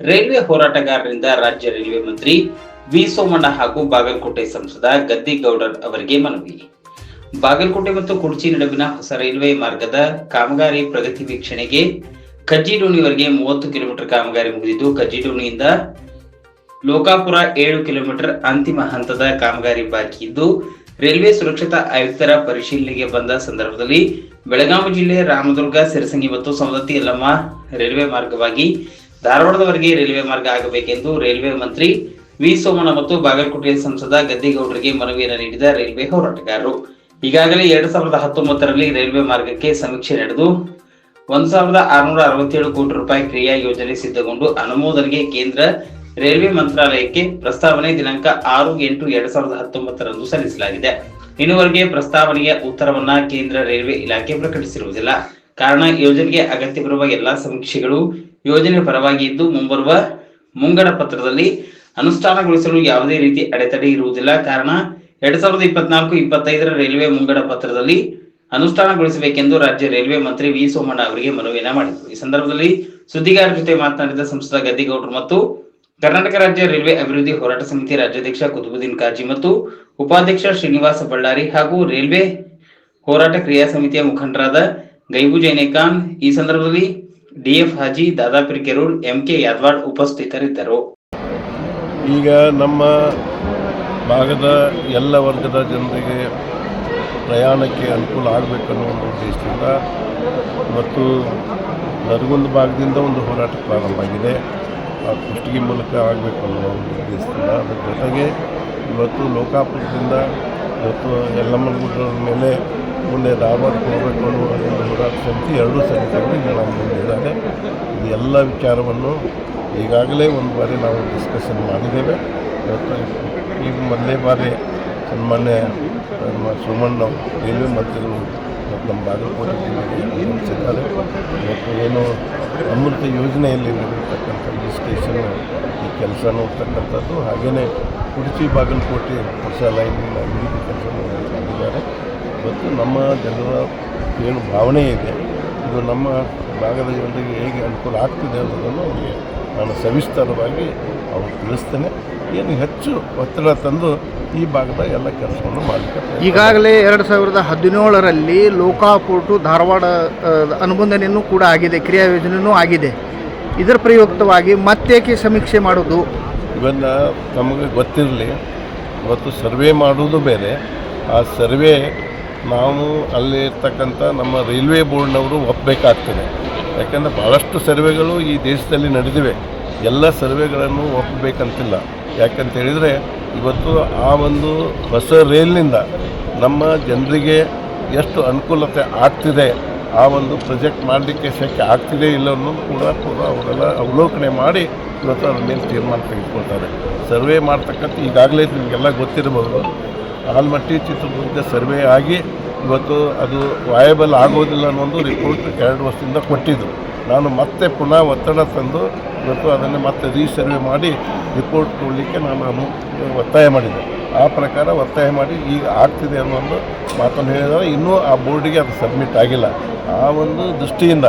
Railway ಹೋರಾಟಗಾರರಿಂದ ರಾಜ್ಯ railway ಮಂತ್ರಿ V Somanna ಹಾಗೂ ಬಾಗಲಕೋಟೆ ಸಂಸದ ಗದ್ದಿಗೌಡರ್ ಅವರಿಗೆ ಮನವಿ. ಬಾಗಲಕೋಟೆ ಮತ್ತು ಕುರ್ಚಿ ನಡುವಿನ ಹೊಸ ರೈಲ್ವೆ ಮಾರ್ಗದ ಕಾಮಗಾರಿ ಪ್ರಗತಿ ವೀಕ್ಷಣೆಗೆ ಕಜ್ಜಿಡೋಣಿವರೆಗೆ ಮೂವತ್ತು ಕಿಲೋಮೀಟರ್ ಕಾಮಗಾರಿ ಮುಗಿದಿದ್ದು, ಕಜ್ಜಿಡೋಣಿಯಿಂದ ಲೋಕಾಪುರ ಏಳು ಕಿಲೋಮೀಟರ್ ಅಂತಿಮ ಹಂತದ ಕಾಮಗಾರಿ ಬಾಕಿ ಇದ್ದು, ರೈಲ್ವೆ ಸುರಕ್ಷತಾ ಆಯುಕ್ತರ ಪರಿಶೀಲನೆಗೆ ಬಂದ ಸಂದರ್ಭದಲ್ಲಿ ಬೆಳಗಾವಿ ಜಿಲ್ಲೆ ರಾಮದುರ್ಗ, ಸಿರಸಂಗಿ ಮತ್ತು ಸವದತ್ತಿ ಯಲ್ಲಮ್ಮ ರೈಲ್ವೆ ಮಾರ್ಗವಾಗಿ ಧಾರವಾಡದವರೆಗೆ ರೈಲ್ವೆ ಮಾರ್ಗ ಆಗಬೇಕೆಂದು ರೈಲ್ವೆ ಮಂತ್ರಿ ವಿ ಸೋಮಣ್ಣ ಮತ್ತು ಬಾಗಲಕೋಟೆ ಸಂಸದ ಗದ್ದಿಗೌಡರಿಗೆ ಮನವಿಯನ್ನು ನೀಡಿದ ರೈಲ್ವೆ ಹೋರಾಟಗಾರರು. ಈಗಾಗಲೇ ಎರಡ್ ಸಾವಿರದ ಹತ್ತೊಂಬತ್ತರಲ್ಲಿ ರೈಲ್ವೆ ಮಾರ್ಗಕ್ಕೆ ಸಮೀಕ್ಷೆ ನಡೆದು ಒಂದ್ ಸಾವಿರದ ಆರುನೂರ ಅರವತ್ತೇಳು ಕೋಟಿ ರೂಪಾಯಿ ಕ್ರಿಯಾ ಯೋಜನೆ ಸಿದ್ಧಗೊಂಡು ಅನುಮೋದನೆಗೆ ಕೇಂದ್ರ ರೈಲ್ವೆ ಮಂತ್ರಾಲಯಕ್ಕೆ ಪ್ರಸ್ತಾವನೆ ದಿನಾಂಕ ಆರು ಎಂಟು ಎರಡ್ ಸಾವಿರದ ಹತ್ತೊಂಬತ್ತರಂದು ಸಲ್ಲಿಸಲಾಗಿದೆ. ಇನ್ನುವರೆಗೆ ಪ್ರಸ್ತಾವನೆಯ ಉತ್ತರವನ್ನ ಕೇಂದ್ರ ರೈಲ್ವೆ ಇಲಾಖೆ ಪ್ರಕಟಿಸಿರುವುದಿಲ್ಲ. ಕಾರಣ ಯೋಜನೆಗೆ ಅಗತ್ಯವಿರುವ ಎಲ್ಲಾ ಸಮೀಕ್ಷೆಗಳು ಯೋಜನೆ ಪರವಾಗಿ ಇದ್ದು ಮುಂಬರುವ ಮುಂಗಡ ಪತ್ರದಲ್ಲಿ ಅನುಷ್ಠಾನಗೊಳಿಸಲು ಯಾವುದೇ ರೀತಿ ಅಡೆತಡೆ ಇರುವುದಿಲ್ಲ. ಕಾರಣ, ಎರಡ್ ಸಾವಿರದ ಇಪ್ಪತ್ನಾಲ್ಕು ಇಪ್ಪತ್ತೈದರ ರೈಲ್ವೆ ಮುಂಗಡ ಪತ್ರದಲ್ಲಿ ಅನುಷ್ಠಾನಗೊಳಿಸಬೇಕೆಂದು ರಾಜ್ಯ ರೈಲ್ವೆ ಮಂತ್ರಿ ವಿ ಸೋಮಣ್ಣ ಅವರಿಗೆ ಮನವಿಯನ್ನ ಮಾಡಿದರು. ಈ ಸಂದರ್ಭದಲ್ಲಿ ಸುದ್ದಿಗಾರರ ಜೊತೆ ಮಾತನಾಡಿದ ಸಂಸದ ಗದ್ದಿಗೌಡರು ಮತ್ತು ಕರ್ನಾಟಕ ರಾಜ್ಯ ರೈಲ್ವೆ ಅಭಿವೃದ್ಧಿ ಹೋರಾಟ ಸಮಿತಿ ರಾಜ್ಯಾಧ್ಯಕ್ಷ ಕುತುಬುದ್ದೀನ್ ಕಾಜಿ ಮತ್ತು ಉಪಾಧ್ಯಕ್ಷ ಶ್ರೀನಿವಾಸ ಬಳ್ಳಾರಿ ಹಾಗೂ ರೈಲ್ವೆ ಹೋರಾಟ ಕ್ರಿಯಾ ಸಮಿತಿಯ ಮುಖಂಡರಾದ ಗೈಬು ಜೈನೇಖಾನ್ ಈ ಸಂದರ್ಭದಲ್ಲಿ ಡಿಎಫ್ ಹಾಜಿ ದಾದಾಪೀರ್ ಕೆರೂರ್ ಎಂಕೆ ಯಾದವಾಡ್ ಉಪಸ್ಥಿತರಿದ್ದರು. ಈಗ ನಮ್ಮ ಭಾಗದ ಎಲ್ಲ ವರ್ಗದ ಜನರಿಗೆ ಪ್ರಯಾಣಕ್ಕೆ ಅನುಕೂಲ ಆಗಬೇಕನ್ನೋ ಒಂದು ಉದ್ದೇಶದಿಂದ ಮತ್ತು ನರಗುಂದ ಭಾಗದಿಂದ ಒಂದು ಹೋರಾಟ ಪ್ರಾರಂಭ ಆಗಿದೆ. ಆ ಕುಷ್ಟಗಿ ಮೂಲಕ ಆಗಬೇಕು ಅನ್ನೋ ಒಂದು ಉದ್ದೇಶದಿಂದ. ಅದರ ಜೊತೆಗೆ ಇವತ್ತು ಲೋಕಾಪುರದಿಂದ ಇವತ್ತು ಯಲ್ಲಮ್ಮನಗುಡ್ಡರ ಮೇಲೆ ಮುಂದೆ ಧಾರವಾಡಕ್ಕೆ ಹೋಗಬೇಕು ಅನ್ನೋ ಒಂದು ಹೋರಾಟ ಸಮಿತಿ ಎರಡೂ ಸಮಿತಿಗಳು ಈಗ ನಮ್ಮ ಮುಂದೆ ಇದ್ದಾರೆ. ಇದು ಎಲ್ಲ ವಿಚಾರವನ್ನು ಈಗಾಗಲೇ ಒಂದು ಬಾರಿ ನಾವು ಡಿಸ್ಕಷನ್ ಮಾಡಿದ್ದೇವೆ. ಈ ಮೊದಲನೇ ಬಾರಿ ಸನ್ಮಾನ್ಯ ನಮ್ಮ ಸುಮಣ್ಣ ರೈಲ್ವೆ ಮಂತ್ರಿಗಳು ಮತ್ತು ನಮ್ಮ ಬಾಗಲಕೋಟೆ ಮತ್ತು ಏನು ಅಮೃತ ಯೋಜನೆಯಲ್ಲಿ ನಡೆಯತಕ್ಕಂಥ ಈ ಈ ಕೆಲಸ ನೋಡ್ತಕ್ಕಂಥದ್ದು ಹಾಗೆಯೇ ಉಡುಪಿ ಬಾಗಲಕೋಟೆ ಹೊಸ ಲೈನ್ ಅಭಿವೃದ್ಧಿ ಕೆಲಸ ಮಾಡಿದ್ದಾರೆ ಇವತ್ತು ನಮ್ಮ ಜನರ ಏನು ಭಾವನೆ ಇದೆ ಇದು ನಮ್ಮ ಭಾಗದ ಜನರಿಗೆ ಹೇಗೆ ಅನುಕೂಲ ಆಗ್ತಿದೆ ಅನ್ನೋದನ್ನು ಅವರಿಗೆ ನಾನು ಸವಿಸ್ತಾರವಾಗಿ ಅವ್ರು ತಿಳಿಸ್ತೇನೆ. ಏನು ಹೆಚ್ಚು ಒತ್ತಡ ತಂದು ಈ ಭಾಗದ ಎಲ್ಲ ಕೆಲಸವನ್ನು ಮಾಡಲಿಕ್ಕೆ ಈಗಾಗಲೇ ಎರಡು ಸಾವಿರದ ಹದಿನೇಳರಲ್ಲಿ ಲೋಕಾಪೋರ್ಟು ಧಾರವಾಡ ಅನುಬಂಧನೆಯೂ ಕೂಡ ಆಗಿದೆ ಕ್ರಿಯಾ ಯೋಜನೆಯೂ ಆಗಿದೆ. ಇದರ ಪ್ರಯುಕ್ತವಾಗಿ ಮತ್ತೇಕೆ ಸಮೀಕ್ಷೆ ಮಾಡೋದು? ಇವೆಲ್ಲ ನಮಗೆ ಗೊತ್ತಿರಲಿ ಇವತ್ತು ಸರ್ವೆ ಮಾಡುವುದು ಬೇರೆ. ಆ ಸರ್ವೆ ನಾವು ಅಲ್ಲಿ ಇರ್ತಕ್ಕಂಥ ನಮ್ಮ ರೈಲ್ವೆ ಬೋರ್ಡ್ನವರು ಒಪ್ಪಬೇಕಾಗ್ತದೆ ಯಾಕೆಂದರೆ ಭಾಳಷ್ಟು ಸರ್ವೆಗಳು ಈ ದೇಶದಲ್ಲಿ ನಡೆದಿವೆ. ಎಲ್ಲ ಸರ್ವೆಗಳನ್ನು ಒಪ್ಪಬೇಕಂತಿಲ್ಲ ಯಾಕಂತ ಹೇಳಿದರೆ ಇವತ್ತು ಆ ಒಂದು ಹೊಸ ರೈಲ್ನಿಂದ ನಮ್ಮ ಜನರಿಗೆ ಎಷ್ಟು ಅನುಕೂಲತೆ ಆಗ್ತಿದೆ, ಆ ಒಂದು ಪ್ರೊಜೆಕ್ಟ್ ಮಾಡಲಿಕ್ಕೆ ಶಕ್ಯ ಆಗ್ತಿದೆ ಇಲ್ಲ ಅನ್ನೋದು ಕೂಡ ಕೂಡ ಅವರೆಲ್ಲ ಅವಲೋಕನೆ ಮಾಡಿ ಇವತ್ತು ಅದ್ರ ಮೇಲೆ ತೀರ್ಮಾನ ತೆಗೆದುಕೊಳ್ತಾರೆ. ಸರ್ವೆ ಮಾಡ್ತಕ್ಕಂಥ ಈಗಾಗಲೇ ನಿಮಗೆಲ್ಲ ಗೊತ್ತಿರಬಹುದು ಆಲ್ಮಟ್ಟಿ ಚಿತ್ರದುರ್ಗ ಸರ್ವೆ ಆಗಿ ಇವತ್ತು ಅದು ವಾಯಬಲ್ ಆಗೋದಿಲ್ಲ ಅನ್ನೋದು ರಿಪೋರ್ಟ್ ಎರಡು ವರ್ಷದಿಂದ ಕೊಟ್ಟಿದ್ದು ನಾನು ಮತ್ತೆ ಪುನಃ ಒತ್ತಡ ತಂದು ಇವತ್ತು ಅದನ್ನು ಮತ್ತೆ ರೀಸರ್ವೆ ಮಾಡಿ ರಿಪೋರ್ಟ್ ಕೊಡಲಿಕ್ಕೆ ನಾನು ಒತ್ತಾಯ ಮಾಡಿದೆ. ಆ ಪ್ರಕಾರ ಒತ್ತಾಯ ಮಾಡಿ ಈಗ ಆಗ್ತಿದೆ ಅನ್ನೋ ಒಂದು ಮಾತನ್ನು ಹೇಳಿದರೆ ಇನ್ನೂ ಆ ಬೋರ್ಡಿಗೆ ಅದು ಸಬ್ಮಿಟ್ ಆಗಿಲ್ಲ. ಆ ಒಂದು ದೃಷ್ಟಿಯಿಂದ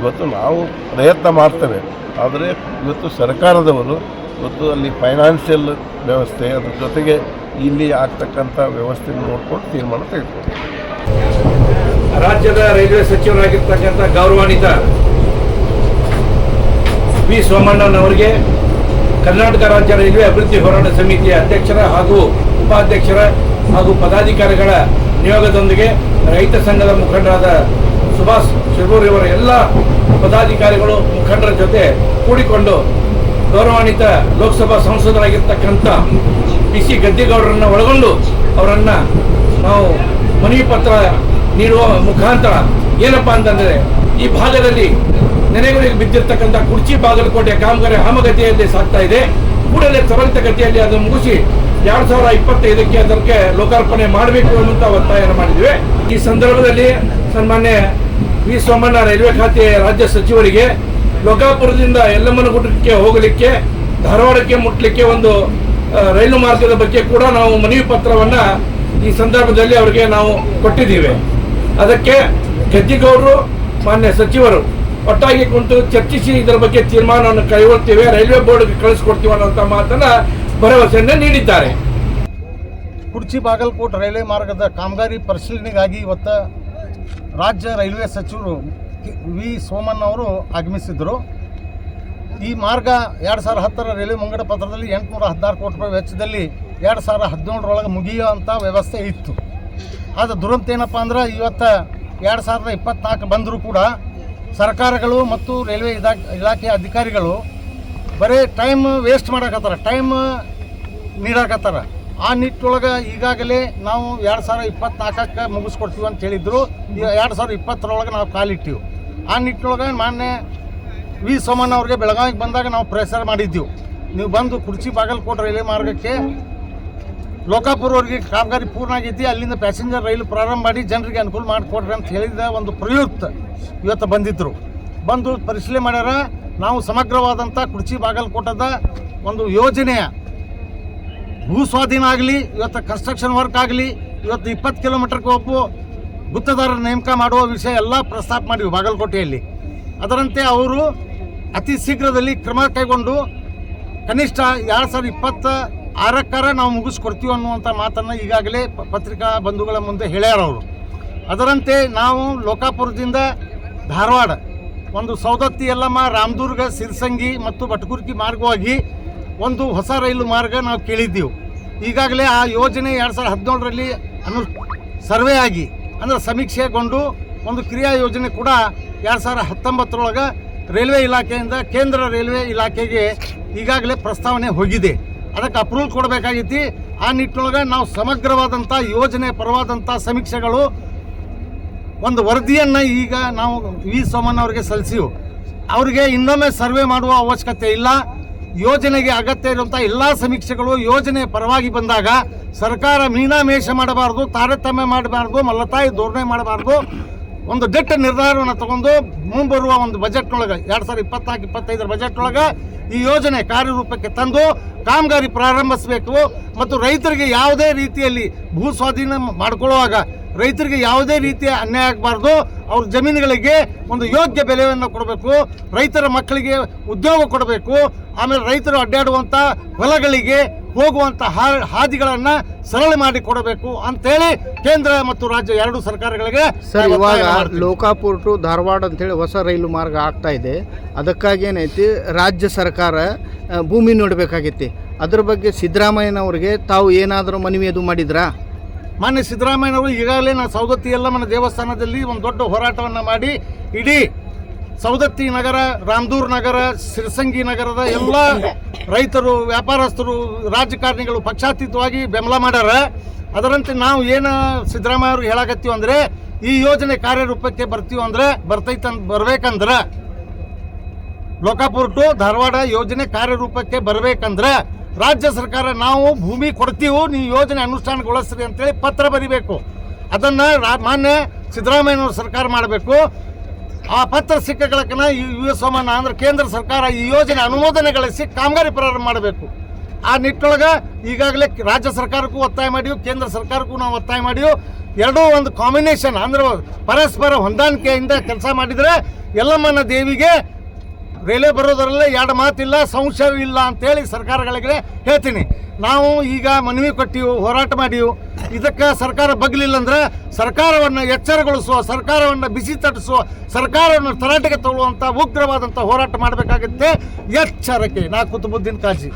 ಇವತ್ತು ನಾವು ಪ್ರಯತ್ನ ಮಾಡ್ತೇವೆ. ಆದರೆ ಇವತ್ತು ಸರ್ಕಾರದವರು ಇವತ್ತು ಅಲ್ಲಿ ಫೈನಾನ್ಷಿಯಲ್ ವ್ಯವಸ್ಥೆ, ಅದ್ರ ಜೊತೆಗೆ ಇಲ್ಲಿ ಆಗ್ತಕ್ಕಂಥ ವ್ಯವಸ್ಥೆ ನೋಡ್ಕೊಂಡು ತೀರ್ಮಾನ ತೆಗೆದುಕೊಂಡು ರಾಜ್ಯದ ರೈಲ್ವೆ ಸಚಿವರಾಗಿರ್ತಕ್ಕಂಥ ಗೌರವಾನ್ವಿತ ವಿ ಸೋಮಣ್ಣನವರಿಗೆ ಕರ್ನಾಟಕ ರಾಜ್ಯ ರೈಲ್ವೆ ಅಭಿವೃದ್ಧಿ ಹೋರಾಟ ಸಮಿತಿಯ ಅಧ್ಯಕ್ಷರ ಹಾಗೂ ಉಪಾಧ್ಯಕ್ಷರ ಹಾಗೂ ಪದಾಧಿಕಾರಿಗಳ ನಿಯೋಗದೊಂದಿಗೆ ರೈತ ಸಂಘದ ಮುಖಂಡರಾದ ಸುಭಾಷ್ ಶಿರೂರಿಯವರ ಎಲ್ಲ ಪದಾಧಿಕಾರಿಗಳು ಮುಖಂಡರ ಜೊತೆ ಕೂಡಿಕೊಂಡು ಗೌರವಾನ್ವಿತ ಲೋಕಸಭಾ ಸಂಸದರಾಗಿರ್ತಕ್ಕಂಥ ಪಿ ಸಿ ಗದ್ದಿಗೌಡರನ್ನ ಒಳಗೊಂಡು ಅವರನ್ನ ನಾವು ಮನವಿ ಪತ್ರ ನೀಡುವ ಮುಖಾಂತರ ಏನಪ್ಪಾ ಅಂತಂದ್ರೆ ಈ ಭಾಗದಲ್ಲಿ ನೆನೆಗುರಿಗೆ ಬಿದ್ದಿರ್ತಕ್ಕಂಥ ಕುರ್ಚಿ ಬಾಗಲಕೋಟೆ ಕಾಮಗಾರಿ ಹಾಮಗತಿಯಲ್ಲಿ ಸಾಗ್ತಾ ಇದೆ. ಕೂಡಲೇ ತ್ವರಿತಗತಿಯಲ್ಲಿ ಅದನ್ನು ಮುಗಿಸಿ ಎರಡ್ ಸಾವಿರದ ಇಪ್ಪತ್ತೈದಕ್ಕೆ ಅದಕ್ಕೆ ಲೋಕಾರ್ಪಣೆ ಮಾಡಬೇಕು ಅನ್ನುವಂತ ಒತ್ತಾಯನ ಮಾಡಿದ್ವಿ. ಈ ಸಂದರ್ಭದಲ್ಲಿ ಸನ್ಮಾನ್ಯ ವಿ ಸೋಮಣ್ಣ ರೈಲ್ವೆ ಖಾತೆ ರಾಜ್ಯ ಸಚಿವರಿಗೆ ಲೋಕಾಪುರದಿಂದ ಯಲ್ಲಮ್ಮನಗುಡ್ಡಕ್ಕೆ ಹೋಗಲಿಕ್ಕೆ, ಧಾರವಾಡಕ್ಕೆ ಮುಟ್ಟಲಿಕ್ಕೆ ಒಂದು ರೈಲು ಮಾರ್ಗದ ಬಗ್ಗೆ ಕೂಡ ನಾವು ಮನವಿ ಪತ್ರವನ್ನ ಈ ಸಂದರ್ಭದಲ್ಲಿ ಅವರಿಗೆ ನಾವು ಕೊಟ್ಟಿದ್ದೀವಿ. ಅದಕ್ಕೆ ಗದ್ದಿಗೌಡರು, ಮಾನ್ಯ ಸಚಿವರು, ಒಟ್ಟಾಗಿ ಕುಂತು ಚರ್ಚಿಸಿ ಇದರ ಬಗ್ಗೆ ತೀರ್ಮಾನವನ್ನು ಕೈಗೊಳ್ತೇವೆ, ರೈಲ್ವೆ ಬೋರ್ಡ್ಗೆ ಕಳಿಸ್ಕೊಡ್ತೀವಿ ಅನ್ನೋಂಥ ಮಾತನ್ನ ಭರವಸೆಯನ್ನು ನೀಡಿದ್ದಾರೆ. ಕುರ್ಚಿ ಬಾಗಲಕೋಟೆ ರೈಲ್ವೆ ಮಾರ್ಗದ ಕಾಮಗಾರಿ ಪರಿಶೀಲನೆಗಾಗಿ ಇವತ್ತು ರಾಜ್ಯ ರೈಲ್ವೆ ಸಚಿವರು ವಿ ಸೋಮಣ್ಣ ಅವರು ಆಗಮಿಸಿದ್ರು. ಈ ಮಾರ್ಗ ಎರಡು ಸಾವಿರ ಹತ್ತರ ರೈಲ್ವೆ ಮುಂಗಡ ಪತ್ರದಲ್ಲಿ ಎಂಟುನೂರ ಹದಿನಾರು ಕೋಟಿ ರೂಪಾಯಿ ವೆಚ್ಚದಲ್ಲಿ ಎರಡು ಸಾವಿರ ಹದಿನೇಳರೊಳಗೆ ಮುಗಿಯುವಂಥ ವ್ಯವಸ್ಥೆ ಇತ್ತು. ಆದರೆ ದುರಂತ ಏನಪ್ಪ ಅಂದ್ರೆ ಇವತ್ತು ಎರಡು ಸಾವಿರದ ಇಪ್ಪತ್ನಾಲ್ಕು ಬಂದರೂ ಕೂಡ ಸರ್ಕಾರಗಳು ಮತ್ತು ರೈಲ್ವೆ ಇಲಾಖೆ ಇಲಾಖೆಯ ಅಧಿಕಾರಿಗಳು ಬರೀ ಟೈಮ್ ವೇಸ್ಟ್ ಮಾಡಕತ್ತಾರ ಟೈಮ್ ನೀಡಕತ್ತಾರ ಆ ನಿಟ್ಟೊಳಗೆ ಈಗಾಗಲೇ ನಾವು ಎರಡು ಸಾವಿರ ಇಪ್ಪತ್ನಾಲ್ಕಕ್ಕೆ ಮುಗಿಸ್ಕೊಡ್ತೀವಿ ಅಂತ ಹೇಳಿದ್ರು. ಎರಡು ಸಾವಿರ ಇಪ್ಪತ್ತರೊಳಗೆ ನಾವು ಕಾಲಿಟ್ಟಿವಿ. ಆ ನಿಟ್ಟಿನೊಳಗೆ ಮಾನ್ಯ ವಿ ಸೋಮಣ್ಣ ಅವ್ರಿಗೆ ಬೆಳಗಾವಿಗೆ ಬಂದಾಗ ನಾವು ಪ್ರೆಸರ್ ಮಾಡಿದ್ದೆವು. ನೀವು ಬಂದು ಕುರ್ಚಿ ಬಾಗಲಕೋಟೆ ರೈಲ್ವೆ ಮಾರ್ಗಕ್ಕೆ ಲೋಕಾಪುರವರೆಗೆ ಕಾಮಗಾರಿ ಪೂರ್ಣ ಆಗೈತಿ ಅಲ್ಲಿಂದ ಪ್ಯಾಸೆಂಜರ್ ರೈಲು ಪ್ರಾರಂಭ ಮಾಡಿ ಜನರಿಗೆ ಅನುಕೂಲ ಮಾಡಿಕೊಡ್ರಿ ಅಂತ ಹೇಳಿದ ಒಂದು ಪ್ರಯುಕ್ತ ಇವತ್ತು ಬಂದಿದ್ದರು ಬಂದು ಪರಿಶೀಲನೆ ಮಾಡ್ಯಾರ. ನಾವು ಸಮಗ್ರವಾದಂಥ ಕುರ್ಚಿ ಬಾಗಲಕೋಟದ ಒಂದು ಯೋಜನೆಯ ಭೂ ಸ್ವಾಧೀನ ಆಗಲಿ, ಇವತ್ತು ಕನ್ಸ್ಟ್ರಕ್ಷನ್ ವರ್ಕ್ ಆಗಲಿ, ಇವತ್ತು ಇಪ್ಪತ್ತು ಕಿಲೋಮೀಟರ್ಗೆ ಒಬ್ಬ ಗುತ್ತದಾರರ ನೇಮಕ ಮಾಡುವ ವಿಷಯ ಎಲ್ಲ ಪ್ರಸ್ತಾಪ ಮಾಡಿವಿ ಬಾಗಲಕೋಟೆಯಲ್ಲಿ. ಅದರಂತೆ ಅವರು ಅತಿ ಶೀಘ್ರದಲ್ಲಿ ಕ್ರಮ ಕೈಗೊಂಡು ಕನಿಷ್ಠ ಎರಡು ಸಾವಿರದ ಇಪ್ಪತ್ತ ಆರಕ್ಕಾರ ನಾವು ಮುಗಿಸ್ಕೊಡ್ತೀವಿ ಅನ್ನುವಂಥ ಮಾತನ್ನು ಈಗಾಗಲೇ ಪತ್ರಿಕಾ ಬಂಧುಗಳ ಮುಂದೆ ಹೇಳ್ಯಾರ ಅವರು. ಅದರಂತೆ ನಾವು ಲೋಕಾಪುರದಿಂದ ಧಾರವಾಡ, ಒಂದು ಸೌದತ್ತಿ ಯಲ್ಲಮ್ಮ, ರಾಮದುರ್ಗ, ಸಿರ್ಸಂಗಿ ಮತ್ತು ಬಟಕುರ್ಕಿ ಮಾರ್ಗವಾಗಿ ಒಂದು ಹೊಸ ರೈಲು ಮಾರ್ಗ ನಾವು ಕೇಳಿದ್ದೀವಿ. ಈಗಾಗಲೇ ಆ ಯೋಜನೆ ಎರಡು ಸಾವಿರದ ಹದಿನೇಳರಲ್ಲಿ ಅನು ಸರ್ವೆ ಆಗಿ ಅಂದರೆ ಸಮೀಕ್ಷೆಗೊಂಡು ಒಂದು ಕ್ರಿಯಾ ಯೋಜನೆ ಕೂಡ ಎರಡು ಸಾವಿರ ಹತ್ತೊಂಬತ್ತರೊಳಗೆ ರೈಲ್ವೆ ಇಲಾಖೆಯಿಂದ, ಕೇಂದ್ರ ರೈಲ್ವೆ ಇಲಾಖೆಗೆ ಈಗಾಗಲೇ ಪ್ರಸ್ತಾವನೆ ಹೋಗಿದೆ. ಅದಕ್ಕೆ ಅಪ್ರೂವಲ್ ಕೊಡಬೇಕಾಗಿತ್ತು. ಆ ನಿಟ್ಟಿನೊಳಗೆ ನಾವು ಸಮಗ್ರವಾದಂಥ ಯೋಜನೆ ಪರವಾದಂಥ ಸಮೀಕ್ಷೆಗಳು ಒಂದು ವರದಿಯನ್ನು ಈಗ ನಾವು ವಿ ಸೋಮಣ್ಣ ಅವರಿಗೆ ಸಲ್ಲಿಸಿವು. ಅವರಿಗೆ ಇನ್ನೊಮ್ಮೆ ಸರ್ವೆ ಮಾಡುವ ಅವಶ್ಯಕತೆ ಇಲ್ಲ. ಯೋಜನೆಗೆ ಅಗತ್ಯ ಇರುವಂಥ ಎಲ್ಲ ಸಮೀಕ್ಷೆಗಳು ಯೋಜನೆ ಪರವಾಗಿ ಬಂದಾಗ ಸರ್ಕಾರ ಮೀನಾಮೇಷ ಮಾಡಬಾರ್ದು, ತಾರತಮ್ಯ ಮಾಡಬಾರ್ದು, ಮಲ್ಲತಾಯಿ ಧೋರಣೆ ಮಾಡಬಾರ್ದು. ಒಂದು ದಿಟ್ಟ ನಿರ್ಧಾರವನ್ನು ತಗೊಂಡು ಮುಂಬರುವ ಒಂದು ಬಜೆಟ್ನೊಳಗೆ, ಎರಡು ಸಾವಿರದ ಇಪ್ಪತ್ನಾಲ್ಕು, ಇಪ್ಪತ್ತೈದರ ಬಜೆಟ್ನೊಳಗೆ ಈ ಯೋಜನೆ ಕಾರ್ಯರೂಪಕ್ಕೆ ತಂದು ಕಾಮಗಾರಿ ಪ್ರಾರಂಭಿಸಬೇಕು. ಮತ್ತು ರೈತರಿಗೆ ಯಾವುದೇ ರೀತಿಯಲ್ಲಿ ಭೂ ಸ್ವಾಧೀನ ಮಾಡಿಕೊಳ್ಳುವಾಗ ರೈತರಿಗೆ ಯಾವುದೇ ರೀತಿಯ ಅನ್ಯಾಯ ಆಗಬಾರ್ದು. ಅವ್ರ ಜಮೀನುಗಳಿಗೆ ಒಂದು ಯೋಗ್ಯ ಬೆಲೆಯನ್ನು ಕೊಡಬೇಕು. ರೈತರ ಮಕ್ಕಳಿಗೆ ಉದ್ಯೋಗ ಕೊಡಬೇಕು. ಆಮೇಲೆ ರೈತರು ಅಡ್ಡಾಡುವಂಥ ಹೊಲಗಳಿಗೆ ಹೋಗುವಂಥ ಹಾದಿಗಳನ್ನು ಸರಳ ಮಾಡಿ ಕೊಡಬೇಕು ಅಂತೇಳಿ ಕೇಂದ್ರ ಮತ್ತು ರಾಜ್ಯ ಎರಡು ಸರ್ಕಾರಗಳಿಗೆ ಸರ್ ಇವಾಗ. ಲೋಕಾಪುರ್ ಟು ಧಾರವಾಡ ಅಂತೇಳಿ ಹೊಸ ರೈಲು ಮಾರ್ಗ ಆಗ್ತಾ ಇದೆ. ಅದಕ್ಕಾಗಿ ಏನೈತಿ ರಾಜ್ಯ ಸರ್ಕಾರ ಭೂಮಿ ನೋಡಬೇಕಾಗೈತಿ. ಅದ್ರ ಬಗ್ಗೆ ಸಿದ್ದರಾಮಯ್ಯನವ್ರಿಗೆ ತಾವು ಏನಾದರೂ ಮನವಿ ಅದು ಮಾಡಿದ್ರಾ? ಮಾನ್ಯ ಸಿದ್ದರಾಮಯ್ಯನವರು ಈಗಾಗಲೇ ನಾವು ಸೌದತ್ತಿ ಯಲ್ಲಮ್ಮನ ದೇವಸ್ಥಾನದಲ್ಲಿ ಒಂದು ದೊಡ್ಡ ಹೋರಾಟವನ್ನು ಮಾಡಿ ಇಡೀ ಸೌದತ್ತಿ ನಗರ, ರಾಮದೂರ್ ನಗರ, ಸಿರಸಂಗಿ ನಗರದ ಎಲ್ಲ ರೈತರು, ವ್ಯಾಪಾರಸ್ಥರು, ರಾಜಕಾರಣಿಗಳು ಪಕ್ಷಾತೀತವಾಗಿ ಬೆಂಬಲ ಮಾಡ್ಯಾರ. ಅದರಂತೆ ನಾವು ಏನು ಸಿದ್ದರಾಮಯ್ಯ ಅವ್ರಿಗೆ ಹೇಳಾಕತ್ತೀವಿ ಅಂದರೆ, ಈ ಯೋಜನೆ ಕಾರ್ಯರೂಪಕ್ಕೆ ಬರ್ತೀವಿ ಅಂದರೆ ಬರ್ತೈತಂತ ಬರ್ಬೇಕಂದ್ರೆ, ಲೋಕಾಪುರ್ ಟು ಧಾರವಾಡ ಯೋಜನೆ ಕಾರ್ಯರೂಪಕ್ಕೆ ಬರಬೇಕಂದ್ರೆ ರಾಜ್ಯ ಸರ್ಕಾರ ನಾವು ಭೂಮಿ ಕೊಡ್ತೀವಿ, ನೀವು ಯೋಜನೆ ಅನುಷ್ಠಾನಗೊಳಿಸ್ರಿ ಅಂತೇಳಿ ಪತ್ರ ಬರಿಬೇಕು. ಅದನ್ನು ಮಾನ್ಯ ಸಿದ್ದರಾಮಯ್ಯನವ್ರ ಸರ್ಕಾರ ಮಾಡಬೇಕು. ಆ ಪತ್ರ ಸಿಕ್ಕಗಳಕ್ಕನ ಯು ಎಸ್ ಸೋಮಣ್ಣ ಅಂದ್ರೆ ಕೇಂದ್ರ ಸರ್ಕಾರ ಈ ಯೋಜನೆ ಅನುಮೋದನೆಗೊಳಿಸಿ ಕಾಮಗಾರಿ ಪ್ರಾರಂಭ ಮಾಡಬೇಕು. ಆ ನಿಟ್ಟೊಳಗೆ ಈಗಾಗಲೇ ರಾಜ್ಯ ಸರ್ಕಾರಕ್ಕೂ ಒತ್ತಾಯ ಮಾಡಿವು ಕೇಂದ್ರ ಸರ್ಕಾರಕ್ಕೂ ನಾವು ಒತ್ತಾಯ ಮಾಡಿವು ಎರಡೂ ಒಂದು ಕಾಂಬಿನೇಷನ್ ಅಂದ್ರೆ ಪರಸ್ಪರ ಹೊಂದಾಣಿಕೆಯಿಂದ ಕೆಲಸ ಮಾಡಿದರೆ ಯಲ್ಲಮ್ಮನ ದೇವಿಗೆ ರೈಲ್ವೆ ಬರೋದರಲ್ಲೇ ಎರಡು ಮಾತಿಲ್ಲ, ಸಂಶಯವಿಲ್ಲ ಅಂತೇಳಿ ಸರ್ಕಾರಗಳಿಗೆ ಹೇಳ್ತೀನಿ. ನಾವು ಈಗ ಮನವಿ ಕೊಟ್ಟಿವು ಹೋರಾಟ ಮಾಡಿವು ಇದಕ್ಕೆ ಸರ್ಕಾರ ಬಗ್ಲಿಲ್ಲ ಅಂದ್ರೆ ಸರ್ಕಾರವನ್ನು ಎಚ್ಚರಗೊಳಿಸುವ, ಸರ್ಕಾರವನ್ನು ಬಿಸಿ ತಟ್ಟಿಸುವ, ಸರ್ಕಾರವನ್ನು ತರಾಟೆಗೆ ತಗೊಳ್ಳುವಂಥ ಉಗ್ರವಾದಂಥ ಹೋರಾಟ ಮಾಡಬೇಕಾಗುತ್ತೆ. ಎಚ್ಚರಕ್ಕೆ ನಾ ಕುತುಬುದ್ದೀನ್ ಕಾಜಿ